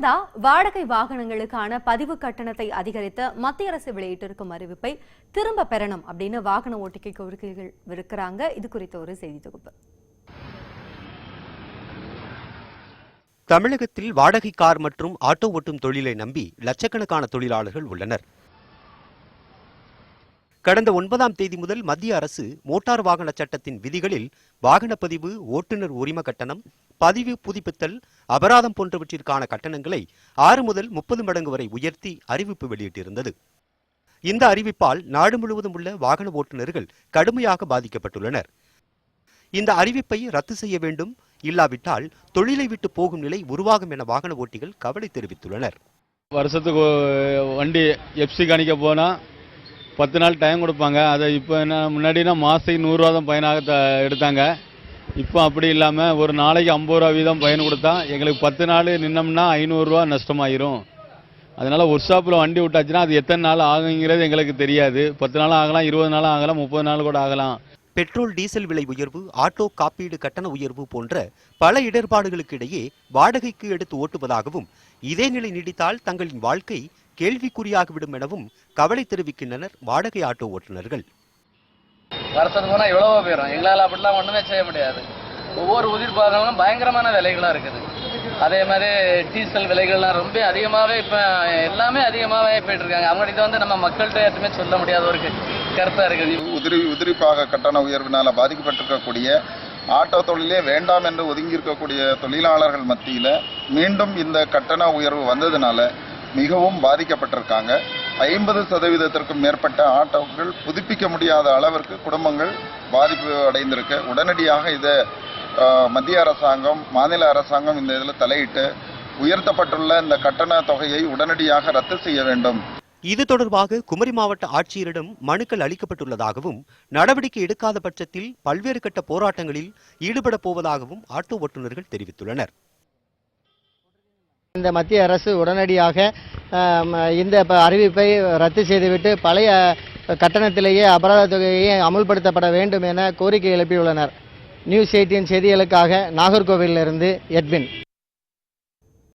அடுத்ததா வாடகை வாகனங்களுக்கான பதிவு கட்டணத்தை அதிகரித்த மத்திய அரசு வெளியிட்டிருக்கும் அறிவிப்பை திரும்ப பெறணும் அப்படின்னு வாகன ஓட்டிக்கை கோரிக்கைகள் இருக்கிறாங்க இது குறித்த ஒரு செய்தி தொகுப்பு. தமிழகத்தில் வாடகை கார் மற்றும் ஆட்டோ ஓட்டும் தொழிலை நம்பி லட்சக்கணக்கான தொழிலாளர்கள் உள்ளனர். கடந்த ஒன்பதாம் தேதி முதல் மத்திய அரசு மோட்டார் வாகன சட்டத்தின் விதிகளில் வாகனப்பதிவு ஓட்டுநர் உரிம கட்டணம் பதிவு புதுப்பித்தல் அபராதம் போன்றவற்றிற்கான கட்டணங்களை ஆறு முதல் முப்பது மடங்கு வரை உயர்த்தி அறிவிப்பு வெளியிட்டிருந்தது. இந்த அறிவிப்பால் நாடு முழுவதும் உள்ள வாகன ஓட்டுநர்கள் கடுமையாக பாதிக்கப்பட்டுள்ளனர். இந்த அறிவிப்பை ரத்து செய்ய வேண்டும். இல்லாவிட்டால் தொழிலை விட்டு போகும் நிலை உருவாகும் என வாகன ஓட்டிகள் கவலை தெரிவித்துள்ளனர். வருஷத்துக்கு வண்டி எப்சி காணிக்க போனால் பத்து நாள் டைம் கொடுப்பாங்க. அதை இப்போ என்ன முன்னாடினா மாதத்துக்கு நூறுரூவா தான் பயனாக த எடுத்தாங்க. இப்போ அப்படி இல்லாமல் ஒரு நாளைக்கு ஐம்பது ரூபா வீதம் பயன் கொடுத்தா எங்களுக்கு பத்து நாள் நின்னோம்னா ஐநூறுரூவா நஷ்டமாயிரும். அதனால் ஒர்க் ஷாப்பில் வண்டி விட்டாச்சுன்னா அது எத்தனை நாள் ஆகுங்கிறது எங்களுக்கு தெரியாது. பத்து நாள் ஆகலாம் இருபது நாள் ஆகலாம் முப்பது நாள் கூட ஆகலாம். பெட்ரோல் டீசல் விலை உயர்வு ஆட்டோ காப்பீடு கட்டண உயர்வு போன்ற பல இடர்பாடுகளுக்கு இடையே வாடகைக்கு எடுத்து ஓட்டுவதாகவும் இதே நிலை நீடித்தால் தங்களின் வாழ்க்கை கேள்விக்குறியாகிவிடும் எனவும் கவலை தெரிவிக்கின்றனர் வாடகை ஆட்டோ ஓட்டுநர்கள். வருஷத்துக்கு போனால் எவ்வளவோ போயிடும் எங்களால் அப்படிலாம் ஒன்றுமே செய்ய முடியாது. ஒவ்வொரு உதிர் பாகங்களும் பயங்கரமான விலைகளாக இருக்குது. அதே மாதிரி டீசல் விலைகள்லாம் ரொம்ப அதிகமாகவே இப்போ எல்லாமே அதிகமாகவே போயிட்டு இருக்காங்க அவங்ககிட்ட வந்து நம்ம மக்கள்கிட்ட எதுவுமே சொல்ல முடியாத ஒரு கருத்தாக இருக்குது. உதிரி உதிரிப்பாக கட்டண உயர்வினால் பாதிக்கப்பட்டிருக்கக்கூடிய ஆட்டோ தொழிலே வேண்டாம் என்று ஒதுங்கி இருக்கக்கூடிய தொழிலாளர்கள் மத்தியில் மீண்டும் இந்த கட்டண உயர்வு வந்ததுனால மிகவும் பாதிக்கப்பட்டிருக்காங்க. ஐம்பது சதவீதத்திற்கும் மேற்பட்ட ஆட்டோக்கள் புதுப்பிக்க முடியாத அளவிற்கு குடும்பங்கள் பாதிப்பு அடைந்திருக்கு. உடனடியாக இதை மத்திய அரசாங்கம் மாநில அரசாங்கம் இந்த இதில் தலையிட்டு உயர்த்தப்பட்டுள்ள இந்த கட்டண தொகையை உடனடியாக ரத்து செய்ய வேண்டும். இது தொடர்பாக குமரி மாவட்ட ஆட்சியரிடம் மனுக்கள் அளிக்கப்பட்டுள்ளதாகவும் நடவடிக்கை எடுக்காத பட்சத்தில் பல்வேறு கட்ட போராட்டங்களில் ஈடுபடப் போவதாகவும் ஆட்டோ ஓட்டுநர்கள் தெரிவித்துள்ளனர். இந்த மத்திய அரசு உடனடியாக இந்த அறிவிப்பை ரத்து செய்துவிட்டு பழைய கட்டணத்திலேயே அபராத தொகையை அமுல்படுத்தப்பட வேண்டும் என கோரிக்கை எழுப்பியுள்ளனர். நியூஸ் எயிட்டின் செய்திகளுக்காக நாகர்கோவிலிருந்து எட்வின்.